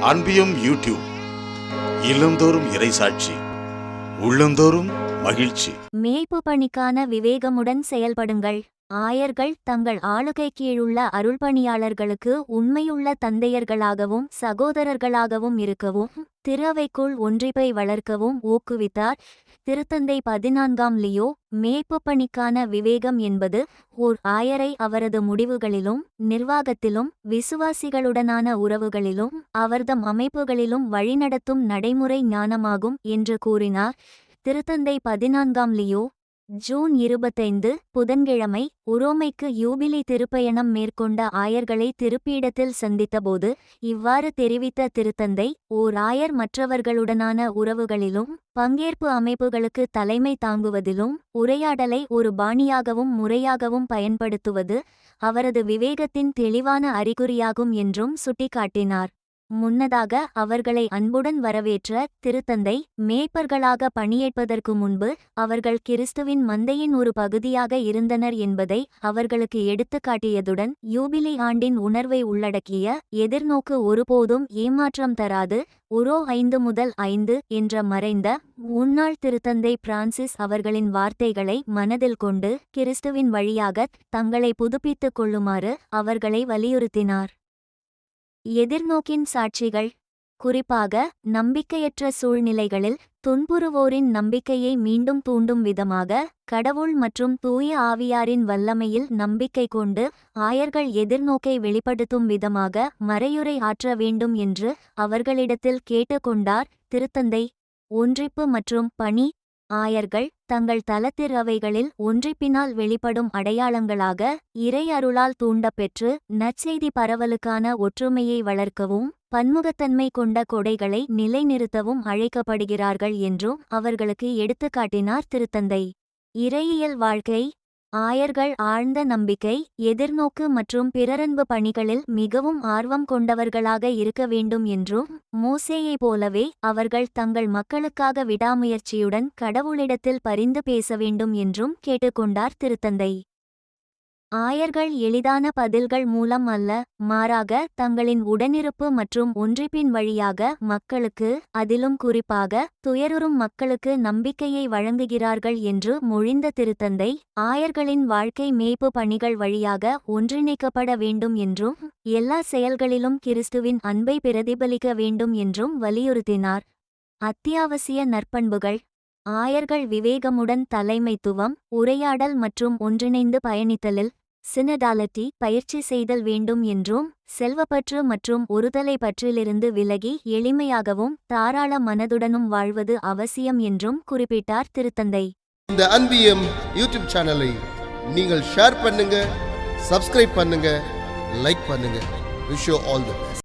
அன்பியும் YouTube. இல்லந்தோறும் இறைசாட்சி உள்ளந்தோறும் மகிழ்ச்சி. மீட்பு பணிக்கான விவேகமுடன் செயல்படுங்கள். ஆயர்கள் தங்கள் ஆளுகை கீழுள்ள அருள்பணியாளர்களுக்கு உண்மையுள்ள தந்தையர்களாகவும் சகோதரர்களாகவும் இருக்கவும் திறவைக்குள் ஒன்றிப்பை வளர்க்கவும் ஊக்குவித்தார். திருத்தந்தை பதினான்காம் லியோ மேய்ப்பு பணிக்கான விவேகம் என்பது ஓர் ஆயரை அவரது முடிவுகளிலும் நிர்வாகத்திலும் விசுவாசிகளுடனான உறவுகளிலும் அவர்தம் அமைப்புகளிலும் வழிநடத்தும் நடைமுறை ஞானமாகும் என்று கூறினார். திருத்தந்தை பதினான்காம் லியோ ஜூன் இருபத்தைந்து புதன்கிழமை உரோமைக்கு யூபிலி திருப்பயணம் மேற்கொண்ட ஆயர்களை திருப்பீடத்தில் சந்தித்தபோது இவ்வாறு தெரிவித்த திருத்தந்தை ஓர் ஆயர் மற்றவர்களுடனான உறவுகளிலும் பங்கேற்பு அமைப்புகளுக்கு தலைமை தாங்குவதிலும் உரையாடலை ஒரு பாணியாகவும் முறையாகவும் பயன்படுத்துவது அவரது விவேகத்தின் தெளிவான அறிகுறியாகும் என்றும் சுட்டிக்காட்டினார். முன்னதாக அவர்களை அன்புடன் வரவேற்ற திருத்தந்தை மேய்ப்பர்களாக பணியேற்பதற்கு முன்பு அவர்கள் கிறிஸ்துவின் மந்தையின் ஒரு பகுதியாக இருந்தனர் என்பதை அவர்களுக்கு எடுத்துக்காட்டியதுடன் யூபிலி ஆண்டின் உணர்வை உள்ளடக்கிய எதிர்நோக்கு ஒருபோதும் ஏமாற்றம் தராது. உரோ ஐந்து முதல் ஐந்து என்ற மறைந்த முன்னாள் திருத்தந்தை பிரான்சிஸ் அவர்களின் வார்த்தைகளை மனதில் கொண்டு கிறிஸ்துவின் வழியாகத் தங்களை புதுப்பித்துக் கொள்ளுமாறு அவர்களை வலியுறுத்தினார். எதிர்நோக்கின் சாட்சிகள். குறிப்பாக நம்பிக்கையற்ற சூழ்நிலைகளில் துன்புறுவோரின் நம்பிக்கையை மீண்டும் தூண்டும் விதமாக கடவுள் மற்றும் தூய ஆவியாரின் வல்லமையில் நம்பிக்கை கொண்டு ஆயர்கள் எதிர்நோக்கை வெளிப்படுத்தும் விதமாக மறையுரை ஆற்ற வேண்டும் என்று அவர்களிடத்தில் கேட்டுக்கொண்டார் திருத்தந்தை. ஒன்றிப்பு மற்றும் பணி ஆயர்கள் தங்கள் தலத்திறவைகளில் ஒன்றிப்பினால் வெளிப்படும் அடையாளங்களாக இறை அருளால் தூண்டப்பெற்று நற்செய்தி பரவலுக்கான ஒற்றுமையை வளர்க்கவும் பன்முகத்தன்மை கொண்ட கொடைகளை நிலைநிறுத்தவும் அழைக்கப்படுகிறார்கள் என்றும் அவர்களுக்கு எடுத்துக்காட்டினார் திருத்தந்தை. இறையியல் வாழ்க்கை ஆயர்கள் ஆழ்ந்த நம்பிக்கை எதிர்நோக்கு மற்றும் பிறரன்பு பணிகளில் மிகவும் ஆர்வம் கொண்டவர்களாக இருக்க வேண்டும் என்றும் மோசேயைப் போலவே அவர்கள் தங்கள் மக்களுக்காக விடாமுயற்சியுடன் கடவுளிடத்தில் பரிந்து பேச வேண்டும் என்றும் கேட்டுக்கொண்டார் திருத்தந்தை. ஆயர்கள் எளிதான பதில்கள் மூலம் அல்ல மாறாக தங்களின் உடனிருப்பு மற்றும் ஒன்றிப்பின் வழியாக மக்களுக்கு அதிலும் குறிப்பாக துயருறும் மக்களுக்கு நம்பிக்கையை வழங்குகிறார்கள் என்று மொழிந்த திருத்தந்தை ஆயர்களின் வாழ்க்கை மேய்ப்பு பணிகள் வழியாக ஒன்றிணைக்கப்பட வேண்டும் என்றும் எல்லா செயல்களிலும் கிறிஸ்துவின் அன்பை பிரதிபலிக்க வேண்டும் என்றும் வலியுறுத்தினார். அத்தியாவசிய நற்பண்புகள் ஆயர்கள் விவேகமுடன் தலைமைத்துவம் உரையாடல் மற்றும் ஒன்றிணைந்து பயணித்தலில் சினடாலிட்டி பயிற்சி செய்தல் வேண்டும் என்றும் செல்வப்பற்று மற்றும் ஒருதலை பற்றிலிருந்து விலகி எளிமையாகவும் தாராள மனதுடனும் வாழ்வது அவசியம் என்றும் குறிப்பிட்டார் திருத்தந்தை. இந்த அன்பியம் யூடியூப் சேனலை நீங்கள் ஷேர் பண்ணுங்க சப்ஸ்கிரைப் பண்ணுங்க லைக் பண்ணுங்க. Wish all the best